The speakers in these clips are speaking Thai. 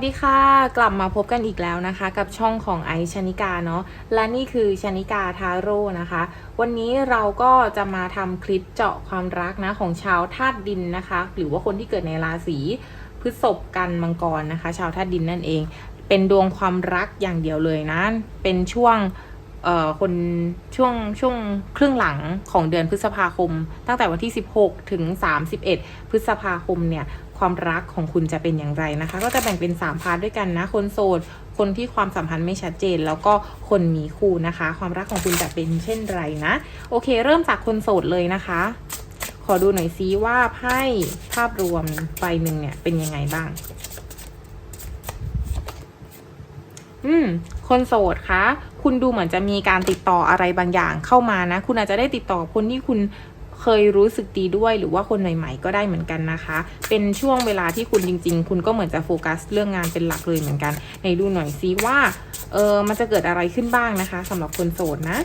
สดีค่ะ กลับมาพบกันอีกแล้วนะคะ กับช่องของไอชนิกาเนาะและนี่คือชนิกาทาโร่นะคะ วันนี้เราก็จะมาทำคลิปเจาะความรักนะของชาวธาตุดินนะคะ หรือว่าคนที่เกิดในราศีพฤษภกันมังกรนะคะ ชาวธาตุดินนั่นเอง เป็นดวงความรักอย่างเดียวเลยนะ เป็นช่วงเอ่อคนช่วงช่วงครึ่งหลังของเดือนพฤษภาคม ตั้งแต่วันที่ 16 ถึง 31 พฤษภาคมเนี่ย ความรักของคุณจะเป็นอย่างไรนะคะ ก็จะแบ่งเป็น 3 พาร์ทด้วยกันนะ คนโสด คนที่ความสัมพันธ์ไม่ชัดเจน แล้วก็คนมีคู่นะคะ ความรักของคุณจะเป็นเช่นไรนะ โอเค เริ่มจากคนโสดเลยนะคะ ขอดูหน่อยซิว่าไพ่ภาพรวมใบหนึ่งเนี่ยเป็นยังไงบ้าง อืม คนโสดคะคุณดูเหมือนจะมีการติดต่ออะไรบางอย่างเข้ามานะ คุณอาจจะได้ติดต่อคนที่คุณ เคยรู้สึกดีด้วยหรือว่าคนใหม่ ๆ ก็ได้เหมือนกันนะคะ เป็นช่วงเวลาที่คุณจริง ๆ คุณก็เหมือนจะโฟกัสเรื่องงานเป็นหลักเลยเหมือนกันในดูหน่อยซิว่าเออมันจะเกิดอะไรขึ้นบ้างนะคะสำหรับคนโสดนะ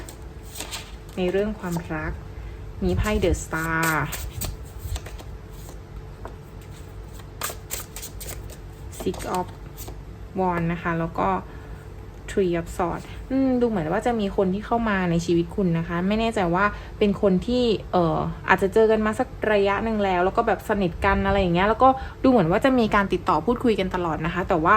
ในเรื่องความรัก มีไพ่เดอะสตาร์ Six of Wands นะคะ แล้วก็ Tree of Swords อืมดูเหมือนว่าจะมีคนที่เข้ามาในชีวิตคุณนะคะ ไม่แน่ใจว่าเป็นคนที่เอ่ออาจจะเจอกันมาสักระยะหนึ่งแล้ว แล้วก็แบบสนิทกันอะไรอย่างเงี้ยแล้วก็ดูเหมือนว่าจะมีการติดต่อพูดคุยกันตลอดนะคะ แต่ว่า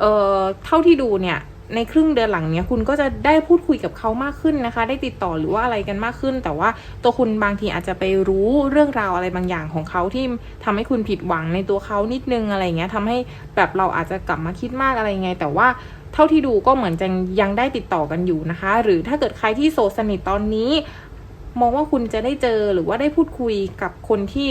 เอ่อเท่าที่ดูเนี่ยในครึ่งเดือนหลังเนี้ยคุณก็จะได้พูดคุยกับเขามากขึ้นนะคะ ได้ติดต่อหรือว่าอะไรกันมากขึ้น แต่ว่าตัวคุณบางทีอาจจะไปรู้เรื่องราวอะไรบางอย่างของเขาที่ทำให้คุณผิดหวังในตัวเขานิดนึงอะไรเงี้ยทำให้แบบเราอาจจะกลับมาคิดมากอะไรไงแต่ว่า เท่าที่ดูก็เหมือนจะยังได้ติดต่อกันอยู่นะคะ หรือถ้าเกิดใครที่โสดสนิทตอนนี้ มองว่าคุณจะได้เจอหรือว่าได้พูดคุยกับคนที่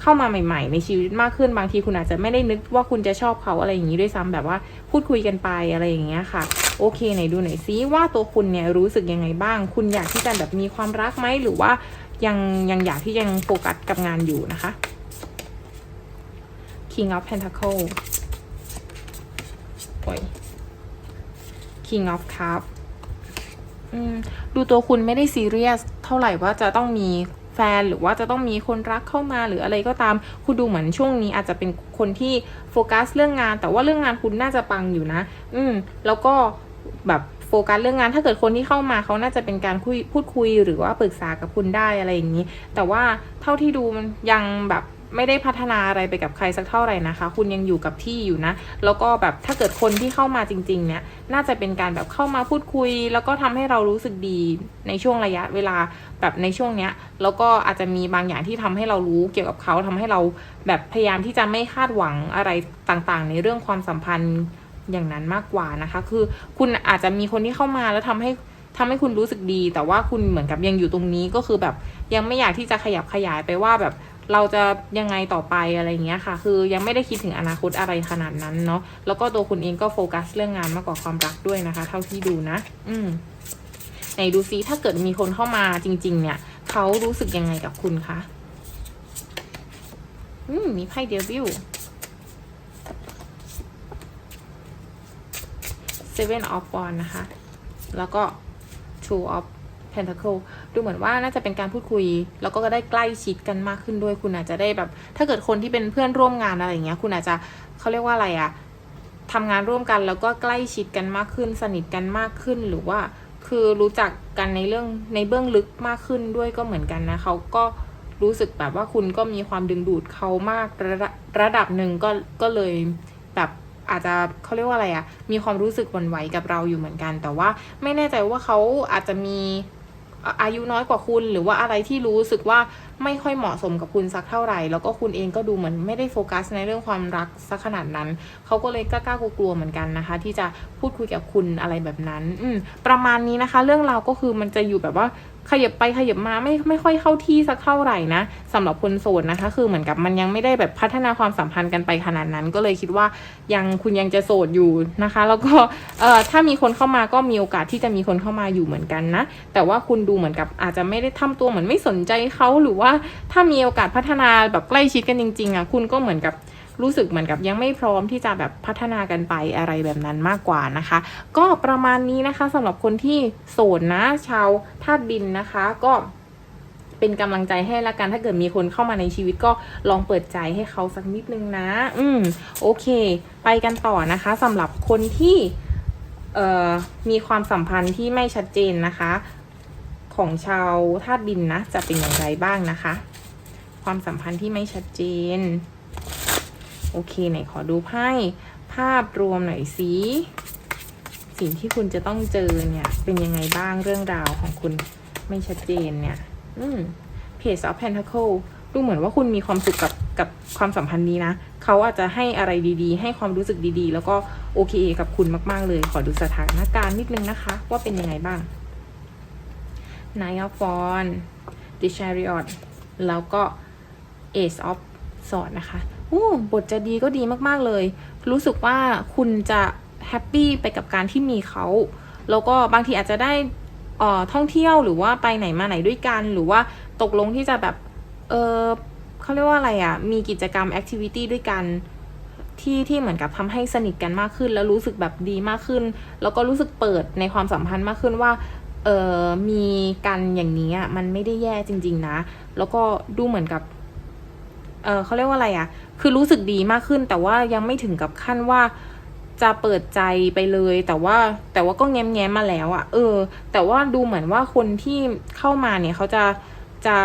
เข้ามาใหม่ ๆ ในชีวิตมากขึ้นบางทีคุณอาจจะไม่ได้นึกว่าคุณจะชอบเขาอะไรอย่างนี้ด้วยซ้ำแบบว่าพูดคุยกันไปอะไรอย่างเงี้ยค่ะ โอเคไหนดูไหนซิว่าตัวคุณเนี่ยรู้สึกยังไงบ้าง คุณอยากที่จะแบบมีความรักไหมหรือว่ายังยังอยากที่ยังโฟกัสกับงานอยู่นะคะ King of Pentacle โอ้ย King of Cup ดูตัวคุณไม่ได้ซีเรียสเท่าไหร่ว่าจะต้องมีแฟนหรือว่าจะต้องมีคนรักเข้ามาหรืออะไรก็ตาม คุณดูเหมือนช่วงนี้อาจจะเป็นคนที่โฟกัสเรื่องงาน แต่ว่าเรื่องงานคุณน่าจะปังอยู่นะ อืม แล้วก็แบบโฟกัสเรื่องงาน ถ้าเกิดคนที่เข้ามาเขาน่าจะเป็นการคุยพูดคุยหรือว่าปรึกษากับคุณได้อะไรอย่างนี้ แต่ว่าเท่าที่ดูมันยังแบบ ไม่ได้พัฒนาอะไรไปกับใครสักเท่าไหร่นะคะ คุณยังอยู่กับที่อยู่นะ แล้วก็แบบถ้าเกิดคนที่เข้ามาจริงๆเนี่ยน่าจะเป็นการแบบเข้ามาพูดคุย แล้วก็ทำให้เรารู้สึกดีในช่วงระยะเวลาแบบในช่วงเนี้ยแล้วก็อาจจะมีบางอย่างที่ทำให้เรารู้เกี่ยวกับเขาทำให้เราแบบพยายามที่จะไม่คาดหวังอะไรต่างๆ ในเรื่องความสัมพันธ์อย่างนั้นมากกว่านะคะ คือคุณอาจจะมีคนที่เข้ามาแล้วทำให้ทำให้คุณรู้สึกดี แต่ว่าคุณเหมือนกับยังอยู่ตรงนี้ก็คือแบบยังไม่อยากที่จะขยับขยายไปว่าแบบ เราจะยังไงต่อไปอะไรเงี้ยค่ะ คือยังไม่ได้คิดถึงอนาคตอะไรขนาดนั้นเนาะแล้วก็ตัวคุณเองก็โฟกัสเรื่องงานมากกว่าความรักด้วยนะคะ เท่าที่ดูนะ อืมไหนดูซิถ้าเกิดมีคนเข้ามาจริง ๆ เนี่ยเขารู้สึกยังไงกับคุณคะอืมมีไพ่เดวิล Seven of Wands นะคะ แล้วก็ Two of Pentacle ดูเหมือนว่าน่าจะเป็นการพูดคุย แล้วก็ได้ใกล้ชิดกันมากขึ้นด้วย คุณอาจจะได้แบบ ถ้าเกิดคนที่เป็นเพื่อนร่วมงานอะไรอย่างเงี้ย คุณอาจจะเขาเรียกว่าอะไรอะทำงานร่วมกันแล้วก็ใกล้ชิดกันมากขึ้น สนิทกันมากขึ้นหรือว่า คือรู้จักกันในเรื่องในเบื้องลึกมากขึ้นด้วยก็เหมือนกันนะเขาก็รู้สึกแบบว่าคุณก็มีความดึงดูดเขามากระระดับหนึ่งก็ก็เลยแบบอาจจะเขาเรียกว่าอะไรอะมีความรู้สึกหวั่นไหวกับเราอยู่เหมือนกัน แต่ว่าไม่แน่ใจว่าเขาอาจจะมี อายุน้อยกว่าคุณ หรือว่าอะไรที่รู้สึกว่า ไม่ค่อยเหมาะสมกับคุณสักเท่าไหร่ แล้วก็คุณเองก็ดูเหมือนไม่ได้โฟกัสในเรื่องความรักสักขนาดนั้น เขาก็เลยกล้ากลัวๆเหมือนกันนะคะ ที่จะพูดคุยกับคุณอะไรแบบนั้นอืประมาณนี้นะคะ เรื่องราวก็คือมันจะอยู่แบบว่าขยับไปขยับมาไม่ไม่ค่อยเข้าที่สักเท่าไหร่นะสำหรับคนโสดนะคะ คือเหมือนกับมันยังไม่ได้แบบพัฒนาความสัมพันธ์กันไปขนาดนั้น ก็เลยคิดว่ายังคุณยังจะโสดอยู่นะคะ แล้วก็เอ่อถ้ามีคนเข้ามาก็มีโอกาสที่จะมีคนเข้ามาอยู่เหมือนกันนะ แต่ว่าคุณดูเหมือนกับอาจจะไม่ได้ทำตัวเหมือนไม่สนใจเขาหรือว่าถ้ามีโอกาสพัฒนาแบบใกล้ชิดกันจริงๆอะคุณก็เหมือนกับรู้สึกเหมือนกับยังไม่พร้อมที่จะแบบพัฒนากันไปอะไรแบบนั้นมากกว่านะคะ ก็ประมาณนี้นะคะสำหรับคนที่โสดนะ ชาวธาตุดินนะคะก็เป็นกำลังใจให้ละกันถ้าเกิดมีคนเข้ามาในชีวิตก็ลองเปิดใจให้เขาสักนิดนึงนะ อืมโอเค ไปกันต่อนะคะสำหรับคนที่เอ่อมีความสัมพันธ์ที่ไม่ชัดเจนนะคะ ของชาวธาตุดินนะ จะเป็นอย่างไรบ้างนะคะ ความสัมพันธ์ที่ไม่ชัดเจน โอเคไหนขอดูไพ่ภาพรวมหน่อยสิสิ่งที่คุณจะต้องเจอเนี่ย เป็นยังไงบ้างเรื่องราวของคุณไม่ชัดเจนเนี่ย อืม Page of Pentacle ดูเหมือนว่าคุณมีความสุขกับกับความสัมพันธ์นี้นะ เขาอาจจะให้อะไรดีๆ ให้ความรู้สึกดีๆ แล้วก็โอเคกับคุณมากๆเลย ขอดูสถานการณ์นิดนึงนะคะ ว่าเป็นยังไงบ้าง Nine of w a n d The Chariot แล้วก็ Ace of Swords นะคะอู้บทจะดีก็ดีมากๆเลย รู้สึกว่าคุณจะแฮปปี้ไปกับการที่มีเขา แล้วก็บางทีอาจจะได้เอ่อท่องเที่ยวหรือว่าไปไหนมาไหนด้วยกัน หรือว่าตกลงที่จะแบบ เออเขาเรียกว่าอะไรอะ่ะ มีกิจกรรมแอคทิวิตี้ด้วยกันที่ที่เหมือนกับทำให้สนิทกันมากขึ้น แล้วรู้สึกแบบดีมากขึ้น แล้วก็รู้สึกเปิดในความสัมพันธ์มากขึ้นว่า เออมีกันอย่างนี้อะมันไม่ได้แย่จริง ๆ นะ แล้วก็ดูเหมือนกับ เออเขาเรียกว่าอะไรอะ คือรู้สึกดีมากขึ้น แต่ว่ายังไม่ถึงกับขั้นว่าจะเปิดใจไปเลย แต่ว่าแต่ว่าก็แง้มแง้มๆมาแล้วอะเออ แต่ว่าดูเหมือนว่าคนที่เข้ามาเนี่ยเขาจะจะ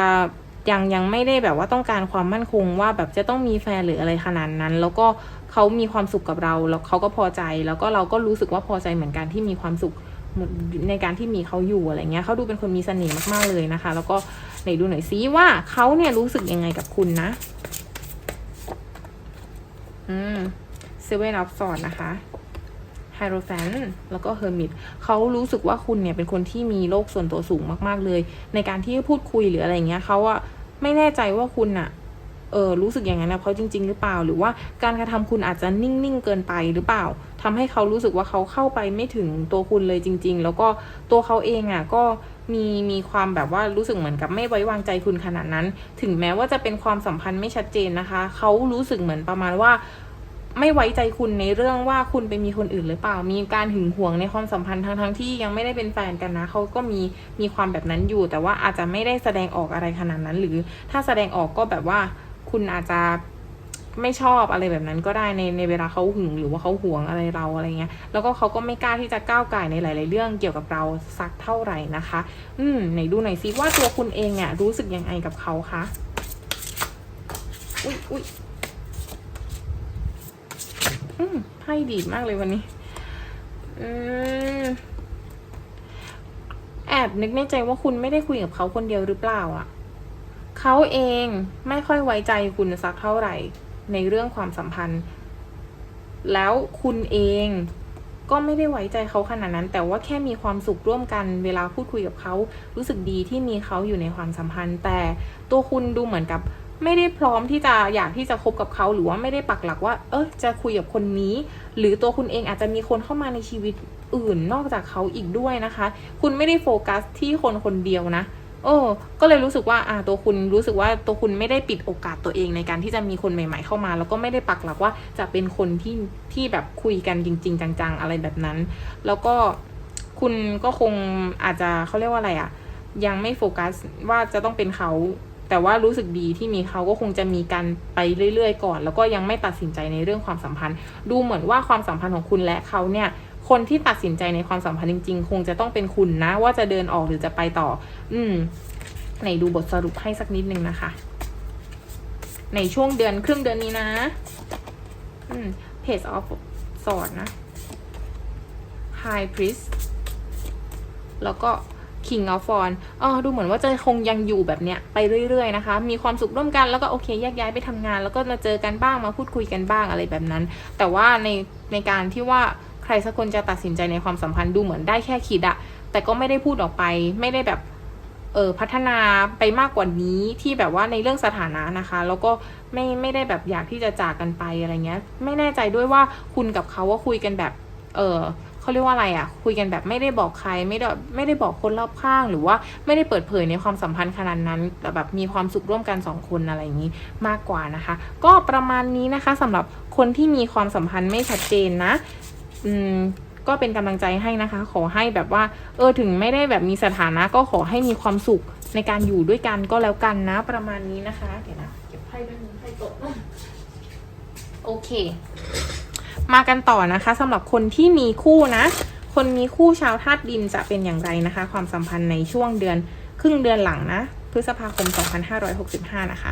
ยังยังไม่ได้แบบว่าต้องการความมั่นคงว่าแบบจะต้องมีแฟนหรืออะไรขนาดนั้น แล้วก็เขามีความสุขกับเรา แล้วเขาก็พอใจ แล้วก็เราก็รู้สึกว่าพอใจเหมือนกันที่มีความสุข ในการที่มีเขาอยู่อะไรเงี้ยเขาดูเป็นคนมีเสน่ห์มากๆเลยนะคะ แล้วก็ไหนดูหน่อยซิว่าเขาเนี่ยรู้สึกยังไงกับคุณนะ อืม Seven of Swords นะคะไฮโรแฟนแล้วก็เฮอร์มิตเขารู้สึกว่าคุณเนี่ยเป็นคนที่มีโลกส่วนตัวสูงมาก ๆ เลย ในการที่พูดคุยหรืออะไรเงี้ยเขาอะไม่แน่ใจว่าคุณอะ เออรู้สึกอย่างนั้นนะเขาจริง ๆ หรือเปล่า หรือว่าการกระทำคุณอาจจะนิ่งๆเกินไปหรือเปล่าทำให้เขารู้สึกว่าเขาเข้าไปไม่ถึงตัวคุณเลยจริง ๆ แล้วก็ตัวเขาเองอะก็มีมีความแบบว่ารู้สึกเหมือนกับไม่ไว้วางใจคุณขนาดนั้น ถึงแม้ว่าจะเป็นความสัมพันธ์ไม่ชัดเจนนะคะ เขารู้สึกเหมือนประมาณว่าไม่ไว้ใจคุณในเรื่องว่าคุณไปมีคนอื่นหรือเปล่า มีการหึงหวงในความสัมพันธ์ทั้งทั้งที่ยังไม่ได้เป็นแฟนกันนะ เขาก็มีมีความแบบนั้นอยู่ แต่ว่าอาจจะไม่ได้แสดงออกอะไรขนาดนั้น หรือถ้าแสดงออกก็แบบว่า คุณอาจจะไม่ชอบอะไรแบบนั้นก็ได้ในในเวลาเขาหึงหรือว่าเขาหวงอะไรเราอะไรเงี้ย แล้วก็เขาก็ไม่กล้าที่จะก้าวไก่ในหลาย ๆ เรื่องเกี่ยวกับเราสักเท่าไหร่นะคะ อืมไหนดูหน่อยซิว่าตัวคุณเองเนี่ยรู้สึกยังไงกับเขาคะ อุ้ยอุ้ยอืมไพ่ดีมากเลยวันนี้ อืมแอบนึกในใจว่าคุณไม่ได้คุยกับเขาคนเดียวหรือเปล่าอะ่ะ เขาเองไม่ค่อยไว้ใจคุณสักเท่าไหร่ในเรื่องความสัมพันธ์ แล้วคุณเองก็ไม่ได้ไว้ใจเขาขนาดนั้น แต่ว่าแค่มีความสุขร่วมกัน เวลาพูดคุยกับเขา รู้สึกดีที่มีเขาอยู่ในความสัมพันธ์ แต่ตัวคุณดูเหมือนกับ ไม่ได้พร้อมที่จะอยากที่จะคบกับเขา หรือว่าไม่ได้ปักหลักว่า เออจะคุยกับคนนี้ หรือตัวคุณเองอาจจะมีคนเข้ามาในชีวิตอื่นนอกจากเขาอีกด้วยนะคะ คุณไม่ได้โฟกัสที่คนคนเดียวนะ เออก็เลยรู้สึกว่าอ่าตัวคุณรู้สึกว่าตัวคุณไม่ได้ปิดโอกาสตัวเองในการที่จะมีคนใหม่ ๆ เข้ามา แล้วก็ไม่ได้ปักหลักว่าจะเป็นคนที่ที่แบบคุยกันจริง ๆ จัง ๆ อะไรแบบนั้น แล้วก็คุณก็คงอาจจะเขาเรียกว่าอะไรอะยังไม่โฟกัสว่าจะต้องเป็นเขาแต่ว่ารู้สึกดีที่มีเขาก็คงจะมีกันไปเรื่อยๆก่อน แล้วก็ยังไม่ตัดสินใจในเรื่องความสัมพันธ์ ดูเหมือนว่าความสัมพันธ์ของคุณและเขาเนี่ย คนที่ตัดสินใจในความสัมพันธ์จริง ๆ คงจะต้องเป็นคุณนะ ว่าจะเดินออกหรือจะไปต่อ อืมไหนดูบทสรุปให้สักนิดนึงนะคะ ในช่วงเดือนครึ่งเดือนนี้นะอืม Page of Swords นะ High Priest แล้วก็ King of Wands อ๋อดูเหมือนว่าจะคงยังอยู่แบบเนี้ยไปเรื่อยๆนะคะ มีความสุขร่วมกันแล้วก็โอเคแยกย้ายไปทำงาน แล้วก็มาเจอกันบ้างมาพูดคุยกันบ้างอะไรแบบนั้น แต่ว่าในในการที่ว่า ใครสักคนจะตัดสินใจในความสัมพันธ์ดูเหมือนได้แค่คิดอะแต่ก็ไม่ได้พูดออกไป ไม่ได้แบบเออพัฒนาไปมากกว่านี้ที่แบบว่าในเรื่องสถานะนะคะ แล้วก็ไม่ไม่ได้แบบอยากที่จะจากกันไปอะไรเงี้ย ไม่แน่ใจด้วยว่าคุณกับเขาว่าคุยกันแบบ เออเขาเรียกว่าอะไรอะ่ะ คุยกันแบบไม่ได้บอกใครไม่ได้ไม่ได้บอกคนรอบข้าง หรือว่าไม่ได้เปิดเผยในความสัมพันธ์ขนาดนั้น แต่แบบมีความสุขร่วมกันสองคนอะไรอย่างนี้มากกว่านะคะ ก็ประมาณนี้นะคะสำหรับคนที่มีความสัมพันธ์ไม่ชัดเจนนะ อืมก็เป็นกำลังใจให้นะคะ ขอให้แบบว่า เออถึงไม่ได้แบบมีสถานะก็ขอให้มีความสุขในการอยู่ด้วยกันก็แล้วกันนะประมาณนี้นะคะเดี๋ยวนะเก็บไพ่ด้วยมือไพ่ตกโอเค มากันต่อนะคะสำหรับคนที่มีคู่นะ คนมีคู่ชาวธาตุดินจะเป็นอย่างไรนะคะ ความสัมพันธ์ในช่วงเดือนครึ่งเดือนหลังนะ พฤษภาคม 2565 นะคะ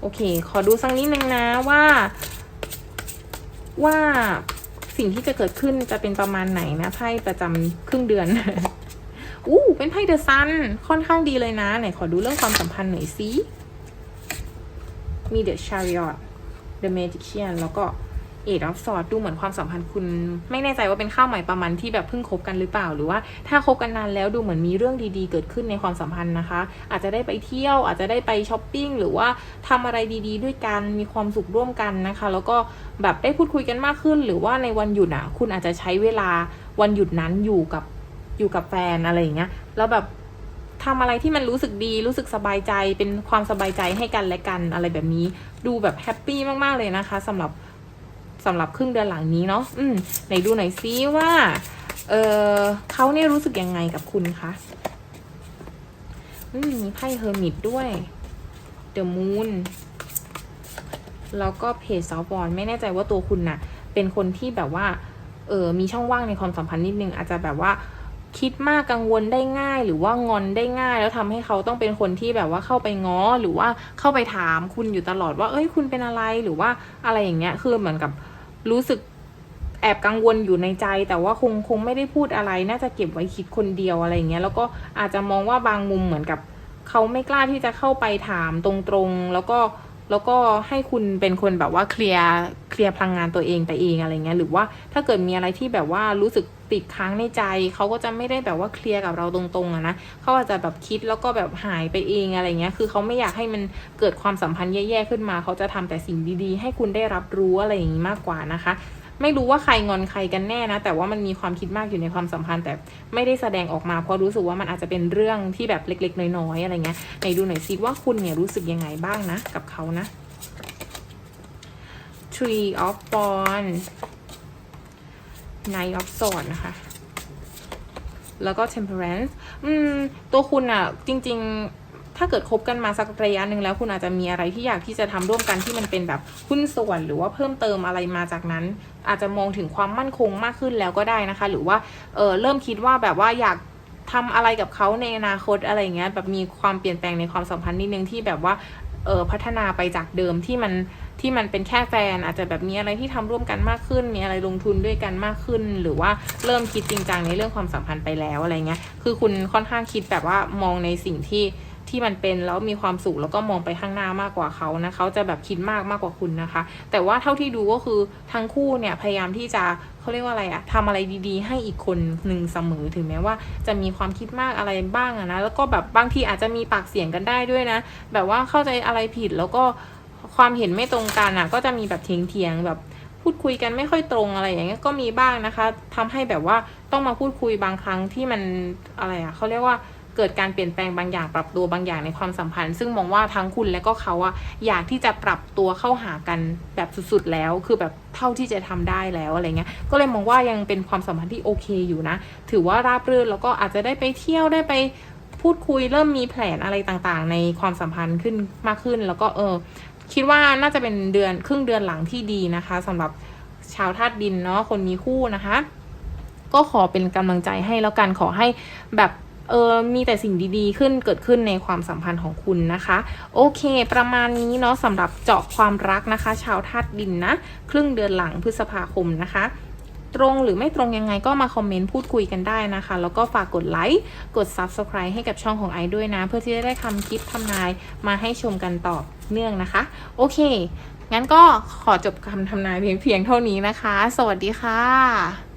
โอเค ขอดูสักนิดนึงนะว่าว่า สิ่งที่จะเกิดขึ้นจะเป็นประมาณไหนนะไพ่ประจำครึ่งเดือน อู้เป็นไพ่เดอะซันค่อนข้างดีเลยนะ ไหนขอดูเรื่องความสัมพันธ์หน่อยสิมีเดอะชาริอตเดอะเมจิเชียนแล้วก็ เอ็ดออฟสอดดูเหมือนความสัมพันธ์คุณ ไม่แน่ใจว่าเป็นข้าวใหม่ประมาณที่แบบเพิ่งคบกันหรือเปล่า หรือว่าถ้าคบกันนานแล้วดูเหมือนมีเรื่องดีๆ เกิดขึ้นในความสัมพันธ์นะคะ อาจจะได้ไปเที่ยว อาจจะได้ไปช้อปปิ้งหรือว่าทำอะไรดีๆ ด้วยกันมีความสุขร่วมกันนะคะ แล้วก็แบบได้พูดคุยกันมากขึ้น หรือว่าในวันหยุดอะคุณอาจจะใช้เวลาวันหยุดนั้นอยู่กับอยู่กับแฟนอะไรอย่างเงี้ยแล้วแบบทำอะไรที่มันรู้สึกดีรู้สึกสบายใจเป็นความสบายใจให้กันและกันอะไรแบบนี้ ดูแบบแฮปปี้มากๆเลยนะคะสำหรับ สำหรับครึ่งเดือนหลังนี้เนาะอืมไหนดูหน่อยซิว่า เออเขาเนี่ยรู้สึกยังไงกับคุณคะอืมมีไพ่เฮอร์มิตด้วยเดอะมูนแล้วก็เพจซอฟบอลไม่แน่ใจว่าตัวคุณน่ะ เป็นคนที่แบบว่า เออมีช่องว่างในความสัมพันธ์นิดนึงอาจจะแบบว่าคิดมากกังวลได้ง่าย หรือว่างอนได้ง่าย แล้วทำให้เขาต้องเป็นคนที่แบบว่าเข้าไปง้อหรือว่าเข้าไปถามคุณอยู่ตลอดว่า เอ้ยคุณเป็นอะไรหรือว่าอะไรอย่างเงี้ยคือเหมือนกับ รู้สึกแอบกังวลอยู่ในใจ แต่ว่าคงคงไม่ได้พูดอะไร น่าจะเก็บไว้คิดคนเดียวอะไรอย่างเงี้ยแล้วก็อาจจะมองว่าบางมุมเหมือนกับเขาไม่กล้าที่จะเข้าไปถามตรงๆ แล้วก็แล้วก็ให้คุณเป็นคนแบบว่าเคลียร์เคลียร์พลังงานตัวเองไปเองอะไรเงี้ยหรือว่าถ้าเกิดมีอะไรที่แบบว่ารู้สึก ติดค้างในใจเขาก็จะไม่ได้แบบว่าเคลียร์กับเราตรงๆอะนะเขาอาจจะแบบคิดแล้วก็แบบหายไปเองอะไรเงี้ยคือเขาไม่อยากให้มันเกิดความสัมพันธ์แย่ๆขึ้นมาเขาจะทำแต่สิ่งดีๆ ให้คุณได้รับรู้อะไรอย่างนี้มากกว่านะคะไม่รู้ว่าใครงอนใครกันแน่นะ แต่ว่ามันมีความคิดมากอยู่ในความสัมพันธ์ แต่ไม่ได้แสดงออกมาเพราะรู้สึกว่ามันอาจจะเป็นเรื่องที่แบบเล็ก ๆ น้อยๆอะไรเงี้ยไหนดูหน่อยซิว่าคุณเนี่ยรู้สึกยังไงบ้างนะ กับเขานะ Tree of Wands n i g h t of Swords นะคะ แล้วก็ Temperance อืม ตัวคุณอะจริง ๆ ถ้าเกิดคบกันมาสักระยะหนึ่งแล้วคุณอาจจะมีอะไรที่อยากที่จะทำร่วมกันที่มันเป็นแบบหุ้นส่วนหรือว่าเพิ่มเติมอะไรมาจากนั้น อาจจะมองถึงความมั่นคงมากขึ้นแล้วก็ได้นะคะ หรือว่า เออเริ่มคิดว่าแบบว่าอยากทำอะไรกับเขาในอนาคตอะไรเงี้ยแบบมีความเปลี่ยนแปลงในความสัมพันธ์นิดนึงที่แบบว่า เออพัฒนาไปจากเดิมที่มันที่มันเป็นแค่แฟน อาจจะแบบมีอะไรที่ทำร่วมกันมากขึ้น มีอะไรลงทุนด้วยกันมากขึ้น หรือว่าเริ่มคิดจริงจังในเรื่องความสัมพันธ์ไปแล้วอะไรเงี้ยคือคุณค่อนข้างคิดแบบว่ามองในสิ่งที่ ที่มันเป็นแล้วมีความสุขแล้วก็มองไปข้างหน้ามากกว่าเขานะเขาจะแบบคิดมากมากกว่าคุณนะคะ แต่ว่าเท่าที่ดูก็คือทั้งคู่เนี่ยพยายามที่จะเขาเรียกว่าอะไรอะทำอะไรดีๆ ให้อีกคนหนึ่งเสมอถึงแม้ว่าจะมีความคิดมากอะไรบ้างอะนะแล้วก็แบบบางทีอาจจะมีปากเสียงกันได้ด้วยนะ แบบว่าเข้าใจอะไรผิดแล้วก็ความเห็นไม่ตรงกันอะก็จะมีแบบเถียงๆแบบพูดคุยกันไม่ค่อยตรงอะไรอย่างเงี้ยก็มีบ้างนะคะทำให้แบบว่าต้องมาพูดคุยบางครั้งที่มันอะไรอะเขาเรียกว่า เกิดการเปลี่ยนแปลงบางอย่างปรับตัวบางอย่างในความสัมพันธ์ ซึ่งมองว่าทั้งคุณและก็เขาอะอยากที่จะปรับตัวเข้าหากันแบบสุดๆแล้ว คือแบบเท่าที่จะทำได้แล้วอะไรเงี้ยก็เลยมองว่ายังเป็นความสัมพันธ์ที่โอเคอยู่นะ ถือว่าราบรื่นแล้วก็อาจจะได้ไปเที่ยวได้ไปพูดคุยเริ่มมีแผนอะไรต่างๆ ในความสัมพันธ์ขึ้นมากขึ้น แล้วก็เออคิดว่าน่าจะเป็นเดือนครึ่งเดือนหลังที่ดีนะคะสำหรับชาวธาตุดินเนาะคนมีคู่นะคะ ก็ขอเป็นกำลังใจให้แล้วกันขอให้แบบ เออมีแต่สิ่งดีๆ ขึ้นเกิดขึ้นในความสัมพันธ์ของคุณนะคะ โอเค ประมาณนี้เนาะสำหรับเจาะความรักนะคะ ชาวธาตุดินนะ ครึ่งเดือนหลังพฤษภาคมนะคะตรงหรือไม่ตรงยังไงก็มาคอมเมนต์พูดคุยกันได้นะคะ แล้วก็ฝากกดไลค์ กด Subscribe ให้กับช่องของไอซ์ด้วยนะ เพื่อที่จะได้คำคิดทำนายมาให้ชมกันต่อเนื่องนะคะ โอเค งั้นก็ขอจบคำทำนายเพียงเพียงเท่านี้นะคะ สวัสดีค่ะ